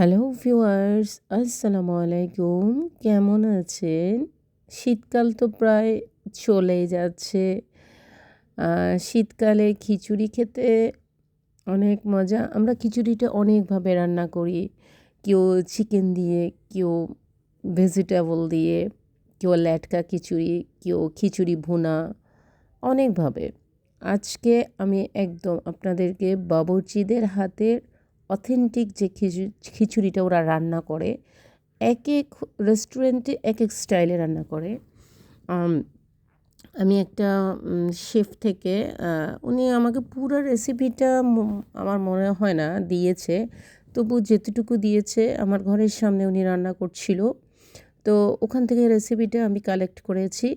Hello viewers, আসসালামু আলাইকুম। কেমন আছেন? শীতকাল তো প্রায় চলেই যাচ্ছে। শীতকালে খিচুড়ি খেতে অনেক মজা। আমরা খিচুড়িটা অনেকভাবে রান্না করি। কেউ চিকেন দিয়ে, কেউ ভেজিটেবল দিয়ে, কেউ ল্যাটকা খিচুড়ি, কেউ খিচুড়ি ভুনা, অনেকভাবে। আজকে আমি একদম আপনাদেরকে বাবুর্চিদের হাতের অথেন্টিক যে খিচুড়ি খিচুড়িটা ওরা রান্না করে, এক এক রেস্টুরেন্টে এক এক স্টাইলে রান্না করে। আমি একটা শেফ থেকে উনি আমাকে পুরো রেসিপিটা আমার মনে হয় না, দিয়েছে। তবু যেতটুকু দিয়েছে, আমার ঘরের সামনে উনি রান্না করছিল। তো ওখান থেকে রেসিপিটা আমি কালেক্ট করেছি।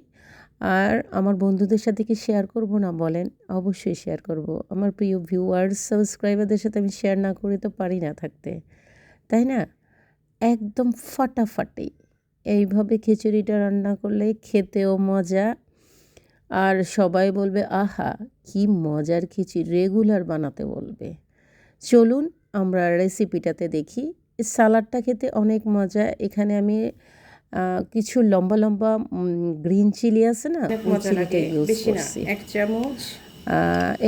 আর আমার বন্ধুদের সাথে কি শেয়ার করব না বলেন? অবশ্যই শেয়ার করব। আমার প্রিয় ভিউয়ার্স সাবস্ক্রাইবারদের সাথে আমি শেয়ার না করে তো পারি না থাকতে। তাই না? একদম ফাটাফাটি। এইভাবে খিচুড়িটা রান্না করলে খেতেও মজা। আর সবাই বলবে, আহা, কি মজার খিচুড়ি! রেগুলার বানাতে বলবে। চলুন আমরা রেসিপিটাতে দেখি। সালাডটা খেতে অনেক মজা। এখানে আমি কিছু লম্বা লম্বা গ্রিন চিলি আছে না? ওই চিলিটা ইউজ করছি। এক চামচ।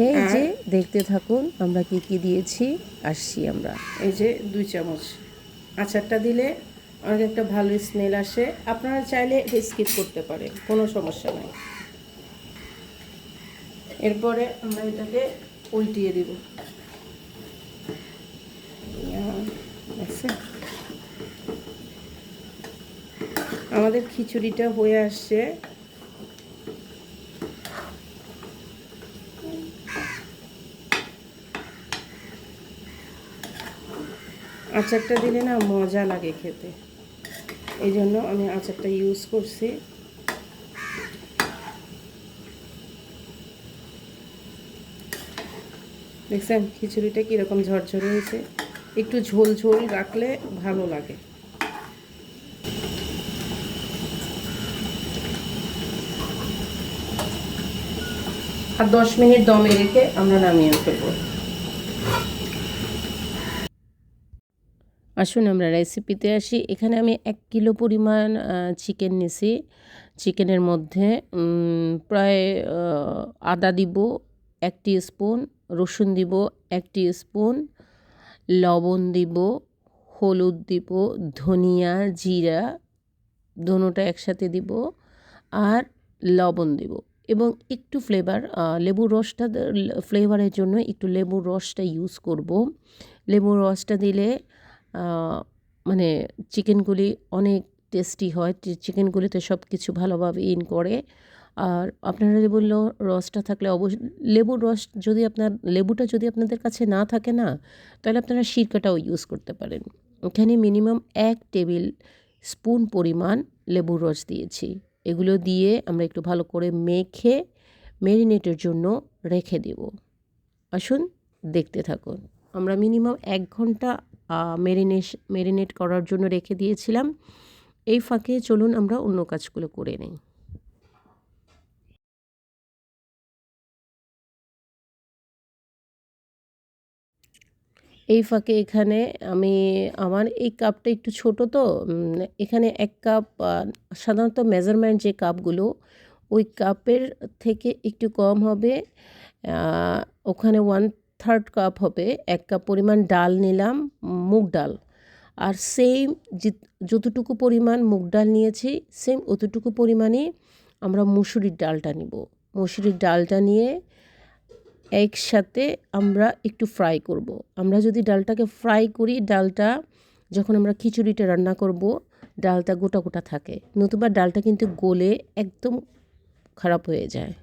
এই যে দেখতে থাকুন আমরা কি কি দিয়েছি আসছি আমরা। এই যে দুই চামচ। আচারটা দিলে অনেক একটা ভালো স্মেল আসে। আপনারা চাইলে স্কিপ করতে পারেন কোনো সমস্যা নাই। এরপরে আমরা এটাকে উল্টিয়ে দিব। ইয়া, দেখছেন? আমাদের খিচুড়িটা হয়ে আসছে। আচারটা দিলে না মজা লাগে খেতে। এই জন্য আমি আচারটা ইউজ করছি। দেখছেন খিচুড়িটা কীরকম ঝরঝরে হয়েছে। একটু ঝোল ঝোল রাখলে ভালো লাগে। আর দশ মিনিট দমে রেখে আমরা নামিয়ে ফেলব। আসুন আমরা রেসিপিতে আসি। এখানে আমি এক কিলো পরিমাণ চিকেন নিছি। চিকেনের মধ্যে প্রায় আদা দিব, এক স্পুন রসুন দিব, এক স্পুন লবণ দিব, হলুদ দিব, ধনিয়া, জিরা, দোনোটা একসাথে দিব, আর লবণ দিব। এবং একটু ফ্লেভার লেবুর রসটা ফ্লেভারের জন্য একটু লেবুর রসটা ইউজ করব। লেবুর রসটা দিলে মানে চিকেনগুলি অনেক টেস্টি হয় চিকেনগুলিতে সব কিছু ভালোভাবে ইন করে। আর আপনারা বলল রসটা থাকলে অবশ্যই লেবুর রস যদি আপনার, লেবুটা যদি আপনাদের কাছে না থাকে না, তাহলে আপনারা সিরকাটাও ইউজ করতে পারেন। এখানে মিনিমাম এক টেবিল স্পুন পরিমাণ লেবুর রস দিয়েছি। এগুলো দিয়ে আমরা একটু ভালো করে মেখে ম্যারিনেটের জন্য রেখে দেব। আসুন দেখতে থাকুন। আমরা মিনিমাম এক ঘণ্টা মেরিনেশ মেরিনেট করার জন্য রেখে দিয়েছিলাম। এই ফাঁকে চলুন আমরা অন্য কাজগুলো করে নিই। এই ফাঁকে এখানে আমি, আমার এই কাপটা একটু ছোট তো এখানে এক কাপ সাধারণত মেজারমেন্ট যে কাপগুলো, ওই কাপের থেকে একটু কম হবে ওখানে ওয়ান থার্ড কাপ হবে, এক কাপ পরিমাণ ডাল নিলাম, মুগ ডাল। আর সেম যতটুকু পরিমাণ মুগ ডাল নিয়েছি সেম অতটুকু পরিমাণে আমরা মুসুরির ডালটা নিব। মুসুরির ডালটা নিয়ে একসাথে আমরা একটু ফ্রাই করব। আমরা যদি ডালটাকে ফ্রাই করি ডালটা যখন আমরা খিচুড়িটা রান্না করব ডালটা গোটা গোটা থাকে। নতুবা ডালটা কিন্তু গলে একদম খারাপ হয়ে যায়।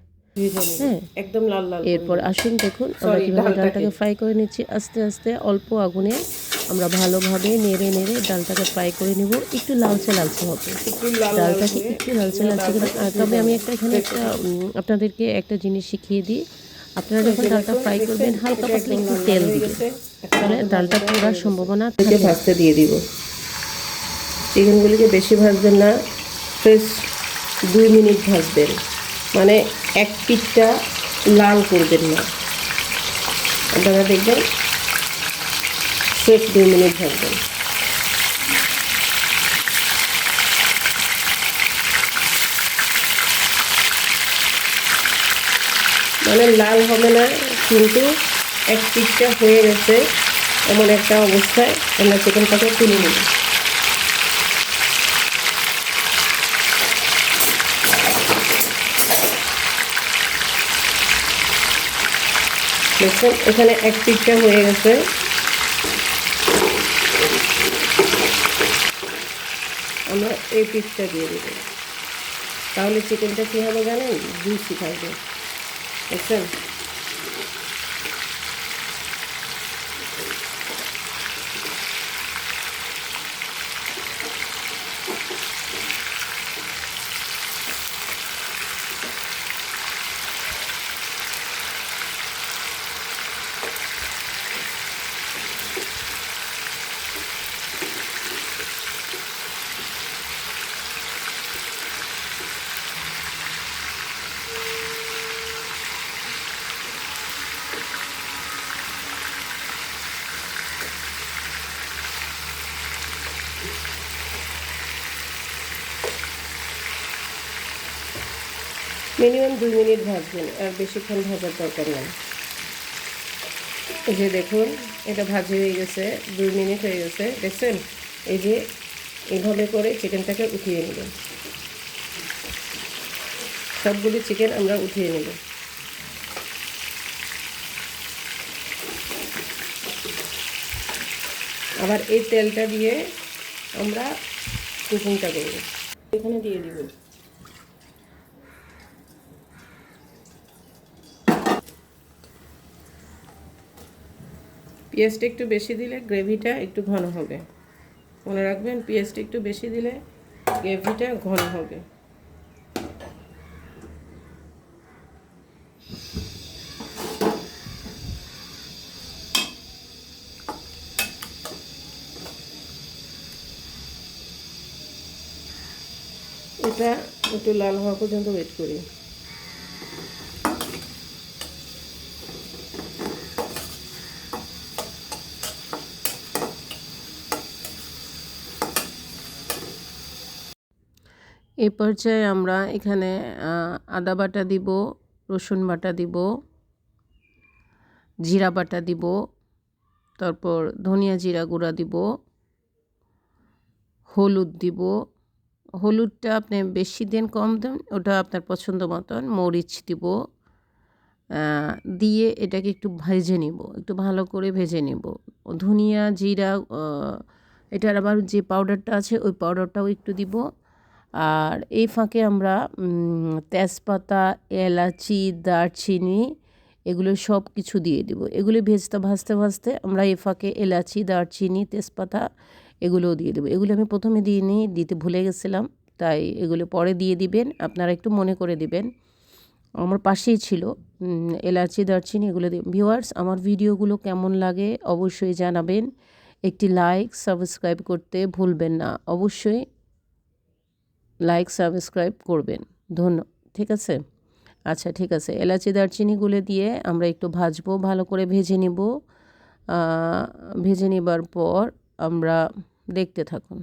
হ্যাঁ একদম লাল লাল এরপর আসুন দেখুন আমরা কীভাবে ডালটাকে। ফ্রাই করে নিচ্ছি। আস্তে আস্তে অল্প আগুনে আমরা ভালোভাবে নেড়ে নেড়ে ডালটাকে ফ্রাই করে নিব। একটু লালচে লালচে হবে। ডালটাকে একটু লালচে লালচে করে তবে আমি একটা এখানে একটা আপনাদেরকে একটা জিনিস শিখিয়ে দিই। আপনারা যখন ডালটা ফ্রাই করবেন হালকা পাতলা একটু তেল দিবেন। তাহলে ডালটা পোড়ার সম্ভাবনা থেকে ভাজতে দিয়ে দিব। চিকেনগুলিকে বেশি ভাজবেন না ফ্রেশ দুই মিনিট ভাজবেন। মানে এক পিঠটা লাল করবেন না। আপনারা দেখবেন ফ্রেশ দুই মিনিট ভাজবেন। মানে লাল হবে না, কিন্তু এক পিঠটা হয়ে গেছে এমন একটা অবস্থায়। আমরা চিকেনটাকে তুলে নেব। দেখছেন এখানে এক পিঠটা হয়ে গেছে। আমরা এই পিঠটা দিয়ে দেব। তাহলে চিকেনটা কী হবে জানেন? জুসি থাকবে। দেখছেন মিনিমাম দুই মিনিট ভাজবেন, আর বেশিক্ষণ ভাজার দরকার নেই। এই যে দেখুন, এটা ভাজি হয়ে গেছে, দুই মিনিট হয়ে গেছে। দেখছেন? এই যে এইভাবে করে চিকেনটাকে উঠিয়ে নেবেন সবগুলি চিকেন আমরা উঠিয়ে নেব। আবার এই তেলটা দিয়ে আমরা কুকিংটা করব। এখানে দিয়ে দিব। পেঁয়াজটা একটু বেশি দিলে গ্রেভিটা একটু ঘন হবে। মনে রাখবেন পেঁয়াজটা একটু বেশি দিলে গ্রেভিটা ঘন হবে। এটা একটু লাল হওয়া পর্যন্ত ওয়েট করি। এই পর্যায়ে আমরা এখানে আদা বাটা দিব, রসুন বাটা দিব, জিরা বাটা দিব, তারপর ধনিয়া জিরা গুঁড়া দিব, হলুদ দিব। হলুদটা আপনি বেশি দেন কম দেন, ওটা আপনার পছন্দ মতন, মরিচ দিব দিয়ে এটাকে একটু ভেজে নিব, একটু ভালো করে ভেজে নিব। ধনিয়া, জিরা এটার আবার যে পাউডারটা আছে, ওই পাউডারটাও একটু দিব। আর এই ফাঁকে আমরা তেজপাতা, এলাচি, দারচিনি এগুলো সব কিছু দিয়ে দিব। এগুলো ভেজতে ভাজতে ভাজতে আমরা এই ফাঁকে এলাচি, দারচিনি, তেজপাতা এগুলোও দিয়ে দেবো। এগুলো আমি প্রথমে দিইনি দিতে ভুলে গেছিলাম, তাই এগুলো পরে দিয়ে দিবেন। আপনারা একটু মনে করে দিবেন। আমার পাশেই ছিল এলাচি, দারচিনি এগুলো দিয়ে। ভিউয়ার্স, আমার ভিডিওগুলো কেমন লাগে অবশ্যই জানাবেন। একটি লাইক, সাবস্ক্রাইব করতে ভুলবেন না। অবশ্যই লাইক সাবস্ক্রাইব করবেন। ধন্য, ঠিক আছে? আচ্ছা ঠিক আছে। এলাচি দারচিনিগুলো দিয়ে আমরা একটু ভাজবো, ভালো করে ভেজে নিব। ভেজে নেবার পর আমরা দেখতে থাকুন।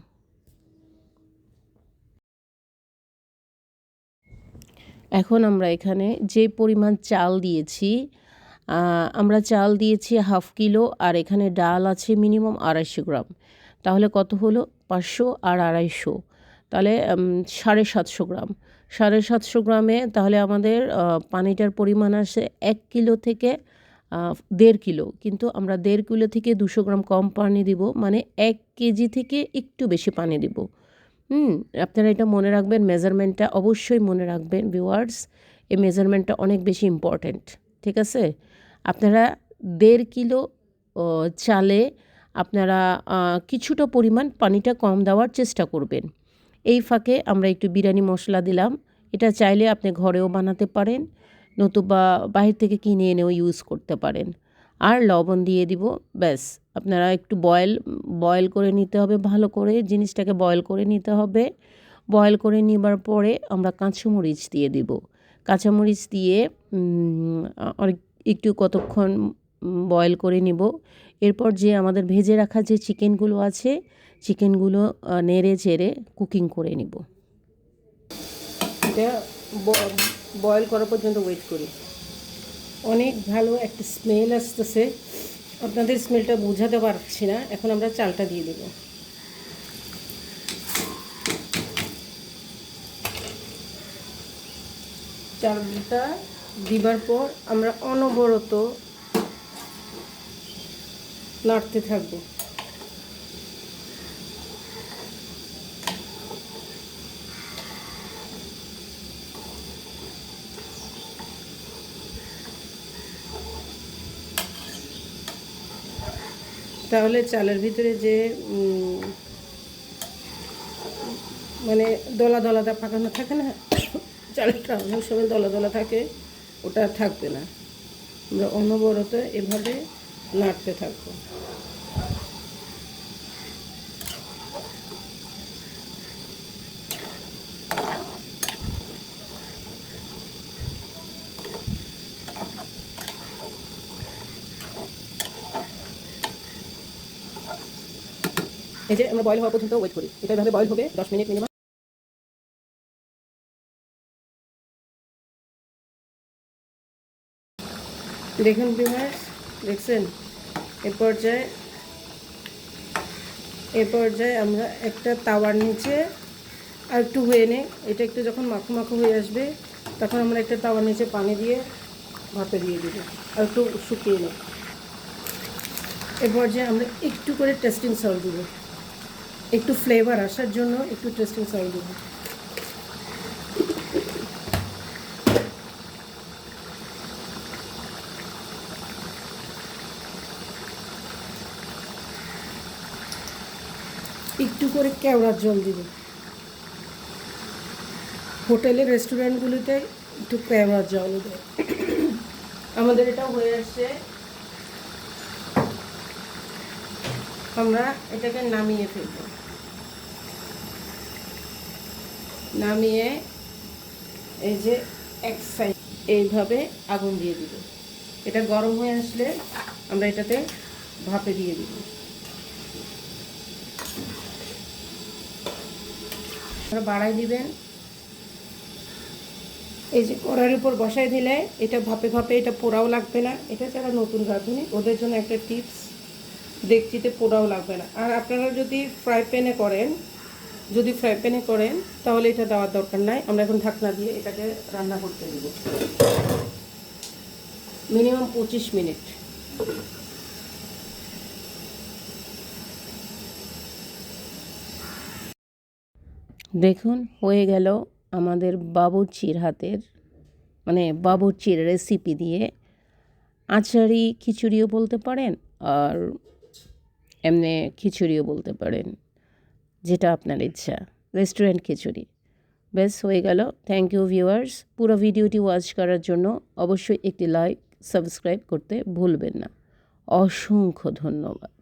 এখন আমরা এখানে যে পরিমাণ চাল দিয়েছি আমরা চাল দিয়েছি হাফ কিলো আর এখানে ডাল আছে মিনিমাম আড়াইশো গ্রাম। তাহলে কত হলো? পাঁচশো আর আড়াইশো। তাহলে সাড়ে সাতশো গ্রাম। সাড়ে সাতশো গ্রামে তাহলে আমাদের পানিটার পরিমাণ আসে এক কিলো থেকে দেড় কিলো। কিন্তু আমরা দেড় কিলো থেকে দুশো গ্রাম কম পানি দিব মানে এক কেজি থেকে একটু বেশি পানি দিব। হুম, আপনারা এটা মনে রাখবেন, মেজারমেন্টটা অবশ্যই মনে রাখবেন, ভিউয়ার্স। এই মেজারমেন্টটা অনেক বেশি ইম্পর্ট্যান্ট, ঠিক আছে? আপনারা দেড় কিলো চালে আপনারা কিছুটা পরিমাণ পানিটা কম দেওয়ার চেষ্টা করবেন। এই ফাঁকে আমরা একটু বিরিয়ানি মশলা দিলাম। এটা চাইলে আপনি ঘরেও বানাতে পারেন, নতুবা বাহির থেকে কিনে এনেও ইউজ করতে পারেন। আর লবণ দিয়ে দিব, ব্যাস। আপনারা একটু বয়েল বয়েল করে নিতে হবে ভালো করে, জিনিসটাকে বয়েল করে নিতে হবে। বয়েল করে নেবার পরে আমরা কাঁচামরিচ দিয়ে দিব। কাঁচামরিচ দিয়ে একটু কতক্ষণ বয়েল করে নিব। এরপর যে আমাদের ভেজে রাখা যে চিকেনগুলো আছে চিকেনগুলো নেড়ে চেড়ে কুকিং করে নিব। এটা বয়েল করা পর্যন্ত ওয়েট করি। অনেক ভালো একটা স্মেল আসতেছে। আপনাদের স্মেলটা বোঝাতে পারছি না। এখন আমরা চালটা দিয়ে দেবো। চালটা দিবার পর আমরা অনবরত নাড়তে থাকব। তাহলে চালের ভিতরে যে মানে দলা দলাটা পাকানো থাকে না চালটা অনেক সময় দলা দলা থাকে, ওটা থাকবে না। আমরা অনবরত এভাবে নাড়তে থাকব। এই যে আমরা বয়েল হওয়া পর্যন্ত ওয়েট করি। এটা এভাবে বয়েল হবে, দশ মিনিট মিনিমাম দেখুন বিমার্স দেখছেন? এ পর্যায়ে এ পর্যায়ে আমরা একটা তাওয়ার নিচে আর একটু হয়ে নে এটা একটু যখন মাখো মাখো হয়ে আসবে, তখন আমরা একটা তাওয়ার নিচে পানি দিয়ে ভাপে দিয়ে দিব আর একটু শুকিয়ে নেব। এ পর্যায়ে আমরা একটু করে টেস্টিং সল্ট দেবো। একটু ফ্লেভার আসার জন্য একটু টেস্টিং সল্ট দেবো। একটু করে কেওড়ার জল দিব। হোটেলের রেস্টুরেন্টগুলিতে একটু কেওড়ার জল দেয় আমাদের এটা হয়ে আসছে। আমরা এটাকে নামিয়ে ফেলব। নামিয়ে এই যে এক সাইড এইভাবে আগুন দিয়ে দিব। এটা গরম হয়ে আসলে আমরা এটাতে ভাপে দিয়ে দিব। বাড়াই দিবেন। এই যে কড়ার উপর বসাই দিলে এটা ভাপে ভাপে এটা পোড়াও লাগবে না। এটা যারা নতুন রাঁধুনি ওদের জন্য একটা টিপস দেখছিতে পোড়াও লাগবে না। আর আপনারা যদি ফ্রাই প্যানে করেন যদি ফ্রাই প্যানে করেন, তাহলে এটা দেওয়ার দরকার নাই। আমরা এখন ঢাকনা দিয়ে এটাকে রান্না করতে দেব। মিনিমাম পঁচিশ মিনিট। দেখুন, হয়ে গেল আমাদের বাবুর্চির হাতের মানে বাবুর্চির রেসিপি দিয়ে। আচারি খিচুড়িও বলতে পারেন আর এমনি খিচুড়িও বলতে পারেন। যেটা আপনার ইচ্ছা। রেস্টুরেন্ট খিচুড়ি। বেশ হয়ে গেল। থ্যাংক ইউ ভিউয়ার্স পুরো ভিডিওটি ওয়াচ করার জন্য অবশ্যই একটি লাইক সাবস্ক্রাইব করতে ভুলবেন না। অসংখ্য ধন্যবাদ।